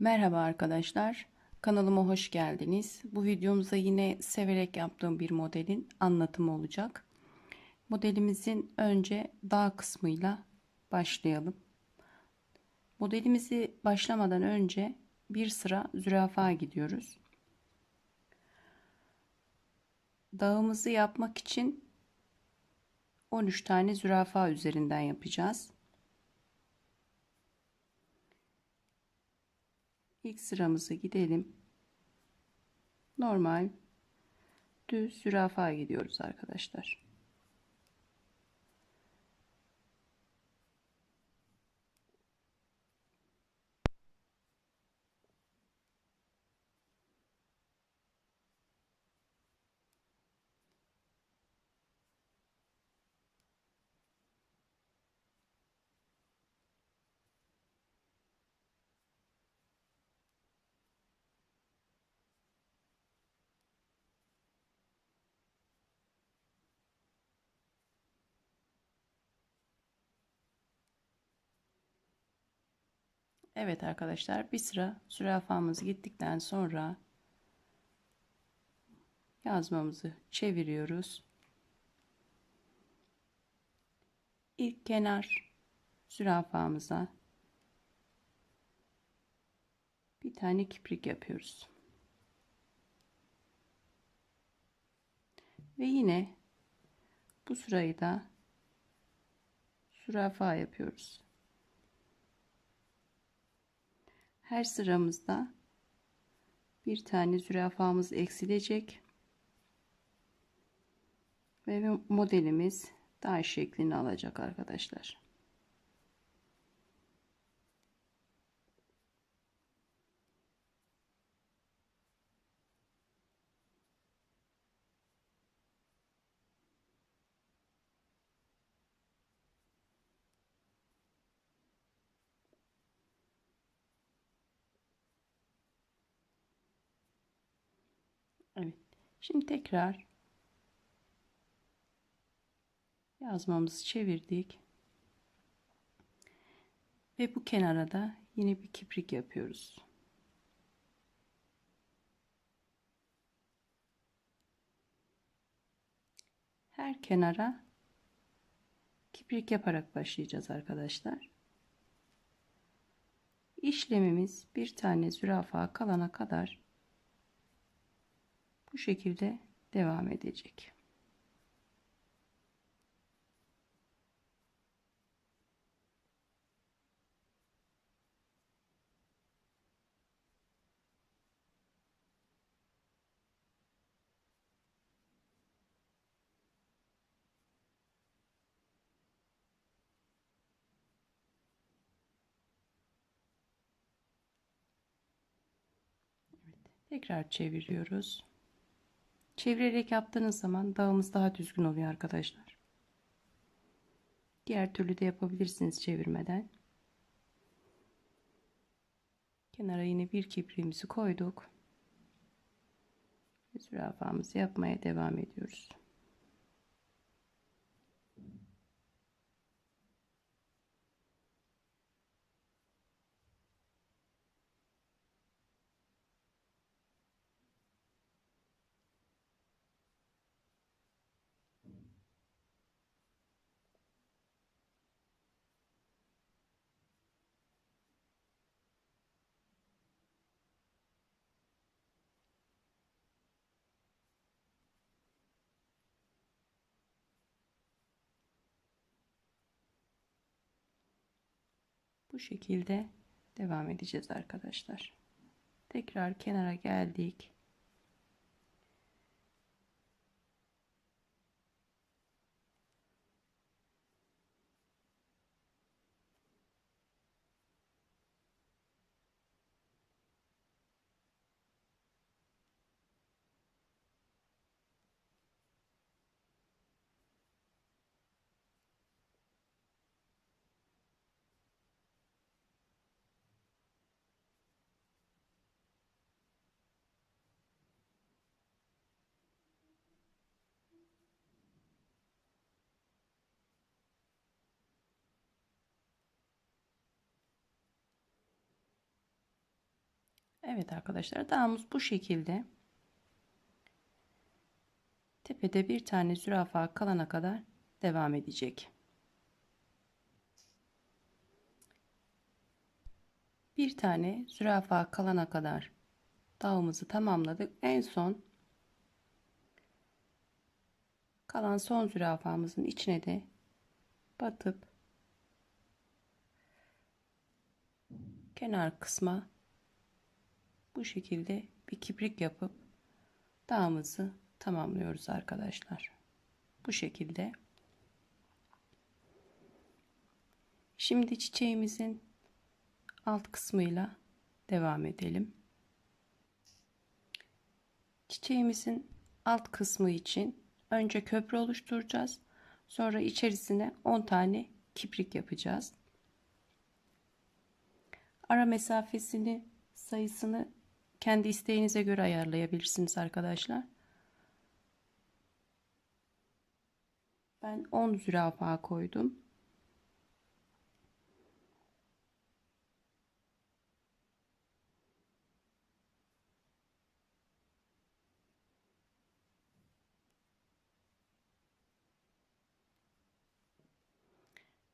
Merhaba arkadaşlar. Kanalıma hoş geldiniz. Bu videomuzda yine severek yaptığım bir modelin anlatımı olacak. Modelimizin önce dağ kısmıyla başlayalım. Modelimizi başlamadan önce bir sıra zürafa gidiyoruz. Dağımızı yapmak için 13 tane zürafa üzerinden yapacağız. İlk sıramızı gidelim. Normal düz zürafa gidiyoruz arkadaşlar. Evet arkadaşlar bir sıra zürafamız gittikten sonra yazmamızı çeviriyoruz. İlk kenar zürafamıza bir tane kiprik yapıyoruz. Ve yine bu sırayı da zürafa yapıyoruz. Her sıramızda bir tane zürafamız eksilecek. Ve modelimiz daha şeklini alacak arkadaşlar. Evet. Şimdi tekrar yazmamızı çevirdik. Ve bu kenara da yine bir kiprik yapıyoruz. Her kenara kiprik yaparak başlayacağız arkadaşlar. İşlemimiz bir tane zürafa kalana kadar bu şekilde devam edecek. Tekrar çeviriyoruz. Çevirerek yaptığınız zaman dağımız daha düzgün oluyor arkadaşlar. Diğer türlü de yapabilirsiniz çevirmeden. Kenara yine bir kipriğimizi koyduk. Zürafamızı yapmaya devam ediyoruz. Bu şekilde devam edeceğiz arkadaşlar. Tekrar kenara geldik. Evet arkadaşlar dağımız bu şekilde. Tepede bir tane zürafa kalana kadar devam edecek. Bir tane zürafa kalana kadar dağımızı tamamladık. En son kalan son zürafamızın içine de batıp kenar kısma bu şekilde bir kiprik yapıp dağımızı tamamlıyoruz arkadaşlar. Bu şekilde. Şimdi çiçeğimizin alt kısmıyla devam edelim. Çiçeğimizin alt kısmı için önce köprü oluşturacağız. Sonra içerisine 10 tane kiprik yapacağız. Ara mesafesini sayısını kendi isteğinize göre ayarlayabilirsiniz arkadaşlar. Ben 10 zürafa koydum.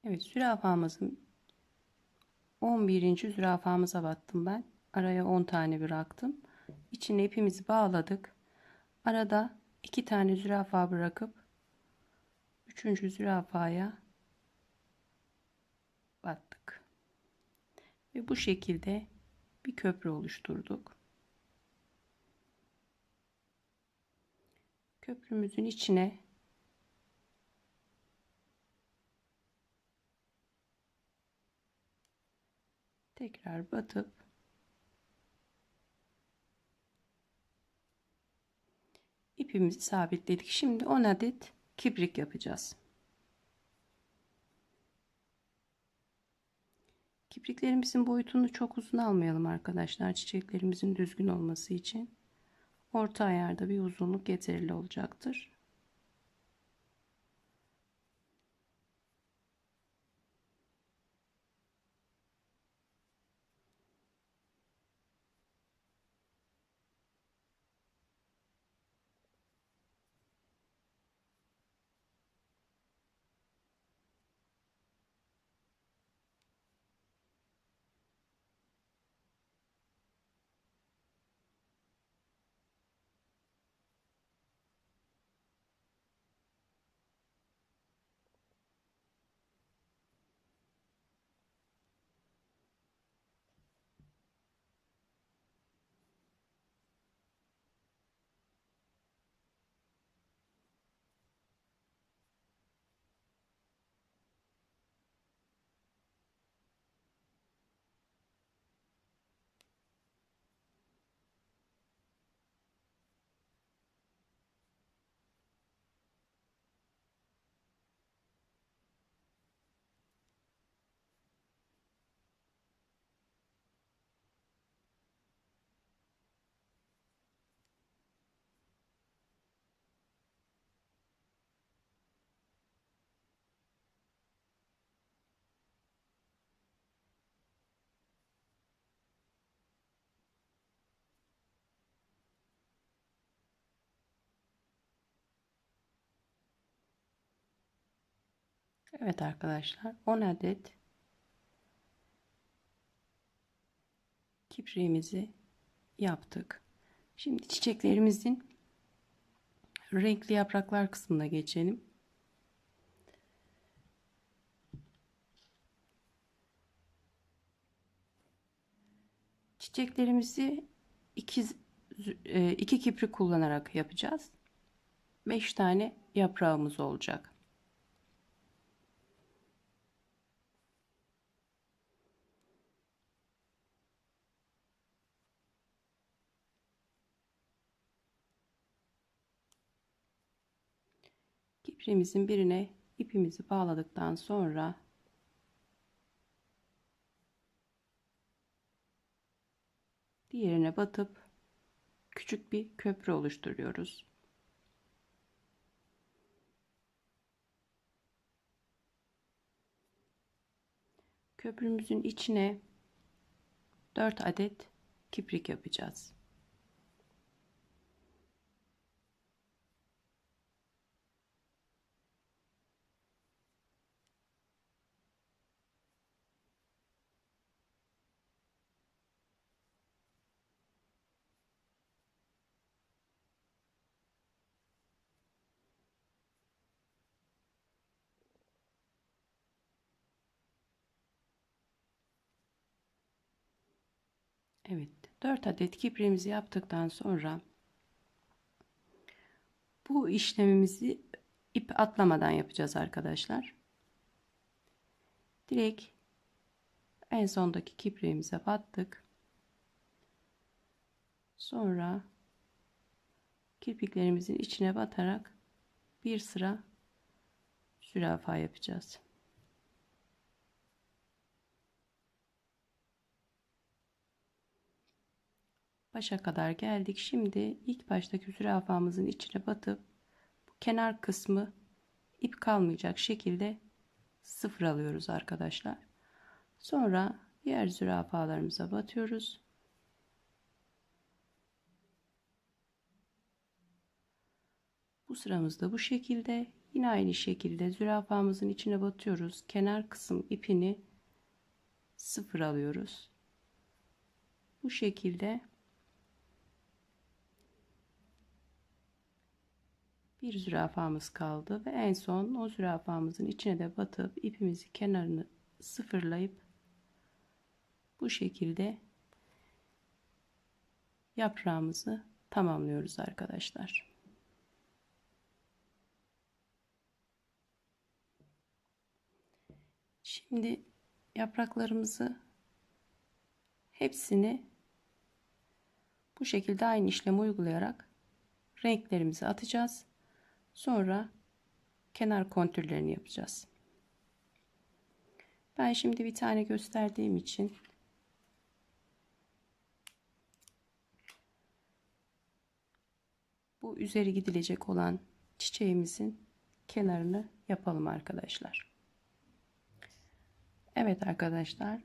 Evet zürafamızın 11. zürafamıza battım ben. Araya 10 tane bıraktım. İçine ipimizi bağladık. Arada 2 tane zürafa bırakıp 3. zürafaya battık. Ve bu şekilde bir köprü oluşturduk. Köprümüzün içine tekrar batıp ipimizi sabitledik. Şimdi 10 adet kibrik yapacağız. Kipriklerimizin boyutunu çok uzun almayalım arkadaşlar. Çiçeklerimizin düzgün olması için. Orta ayarda bir uzunluk yeterli olacaktır. Evet arkadaşlar 10 adet kipriğimizi yaptık. Şimdi çiçeklerimizin renkli yapraklar kısmına geçelim. Çiçeklerimizi iki, e, iki kiprik kullanarak yapacağız. 5 tane yaprağımız olacak. Kipriğimizin birine ipimizi bağladıktan sonra diğerine batıp küçük bir köprü oluşturuyoruz. Köprümüzün içine 4 adet kiprik yapacağız. Evet 4 adet kipriğimizi yaptıktan sonra bu işlemimizi ip atlamadan yapacağız arkadaşlar. Direkt en sondaki kipriğimize battık. Sonra kirpiklerimizin içine batarak bir sıra zürafa yapacağız. Başa kadar geldik. Şimdi ilk baştaki zürafamızın içine batıp bu kenar kısmı ip kalmayacak şekilde sıfır alıyoruz arkadaşlar. Sonra diğer zürafalarımıza batıyoruz. Bu sıramızda bu şekilde yine aynı şekilde zürafamızın içine batıyoruz. Kenar kısım ipini sıfır alıyoruz. Bu şekilde bir zürafamız kaldı ve en son o zürafamızın içine de batıp ipimizi kenarını sıfırlayıp bu şekilde yaprağımızı tamamlıyoruz arkadaşlar. Şimdi yapraklarımızı hepsini bu şekilde aynı işlemi uygulayarak renklerimizi atacağız. Sonra kenar kontürlerini yapacağız. Ben şimdi bir tane gösterdiğim için bu üzeri gidilecek olan çiçeğimizin kenarını yapalım arkadaşlar. Evet arkadaşlar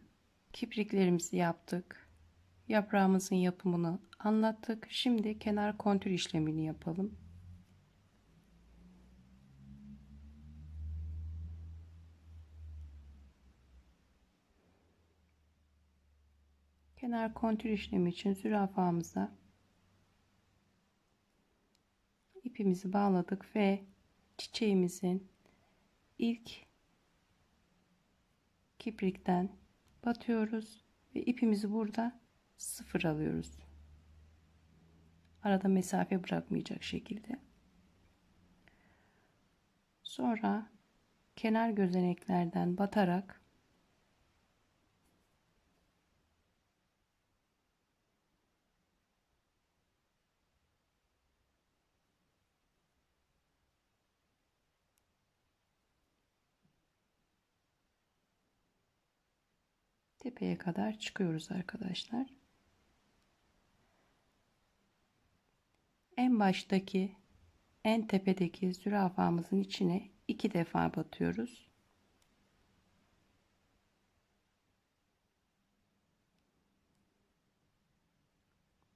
kipriklerimizi yaptık. Yaprağımızın yapımını anlattık. Şimdi kenar kontür işlemini yapalım. Kenar kontür işlemi için zürafamıza ipimizi bağladık ve çiçeğimizin ilk kiprikten batıyoruz ve ipimizi burada sıfır alıyoruz. Arada mesafe bırakmayacak şekilde. Sonra kenar gözeneklerden batarak tepeye kadar çıkıyoruz arkadaşlar. En baştaki en tepedeki zürafamızın içine iki defa batıyoruz.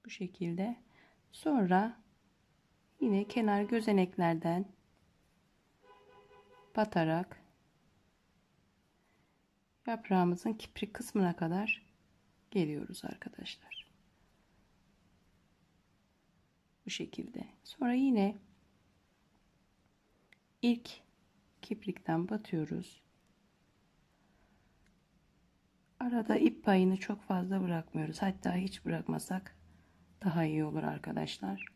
Bu şekilde. Sonra yine kenar gözeneklerden batarak yaprağımızın kiprik kısmına kadar geliyoruz arkadaşlar. Bu şekilde. Sonra yine ilk kiprikten batıyoruz. Arada ip payını çok fazla bırakmıyoruz. Hatta hiç bırakmasak daha iyi olur arkadaşlar.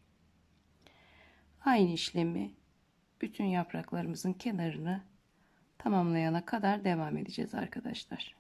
Aynı işlemi bütün yapraklarımızın kenarını tamamlayana kadar devam edeceğiz arkadaşlar.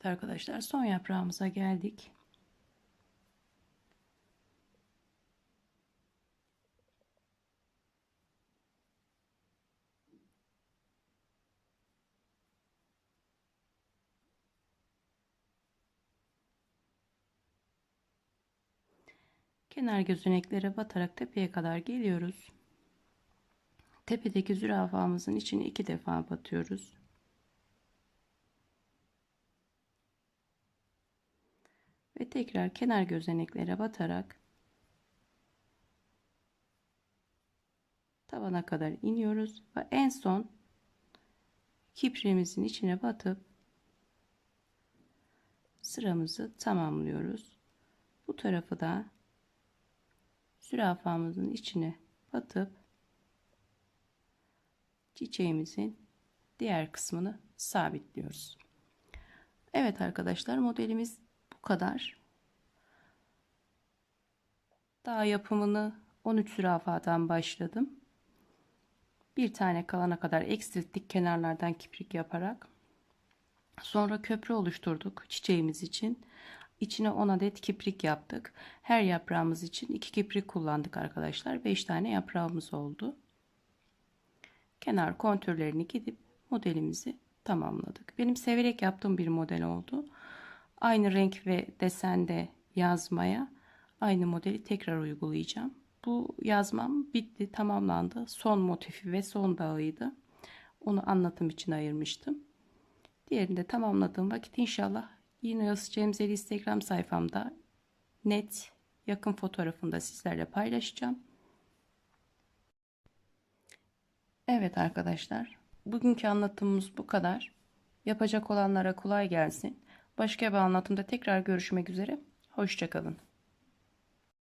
Evet arkadaşlar son yaprağımıza geldik. Kenar gözeneklere batarak tepeye kadar geliyoruz. Tepedeki zürafamızın içine iki defa batıyoruz. Ve tekrar kenar gözeneklere batarak tabana kadar iniyoruz ve en son kipriğimizin içine batıp sıramızı tamamlıyoruz. Bu tarafı da zürafamızın içine batıp çiçeğimizin diğer kısmını sabitliyoruz. Evet arkadaşlar modelimiz bu kadar. Daha yapımını 13 zürafadan başladım. Bir tane kalana kadar eksilttik kenarlardan kiprik yaparak. Sonra köprü oluşturduk çiçeğimiz için. İçine 10 adet kiprik yaptık. Her yaprağımız için 2 kiprik kullandık arkadaşlar. 5 tane yaprağımız oldu. Kenar kontürlerini gidip modelimizi tamamladık. Benim severek yaptığım bir model oldu. Aynı renk ve desende yazmaya aynı modeli tekrar uygulayacağım. Bu yazmam bitti, tamamlandı. Son motifi ve son dağıydı. Onu anlatım için ayırmıştım. Diğerini de tamamladığım vakit inşallah yine Cemzeli Instagram sayfamda net yakın fotoğrafını da sizlerle paylaşacağım. Evet arkadaşlar, bugünkü anlatımımız bu kadar. Yapacak olanlara kolay gelsin. Başka bir anlatımda tekrar görüşmek üzere. Hoşçakalın.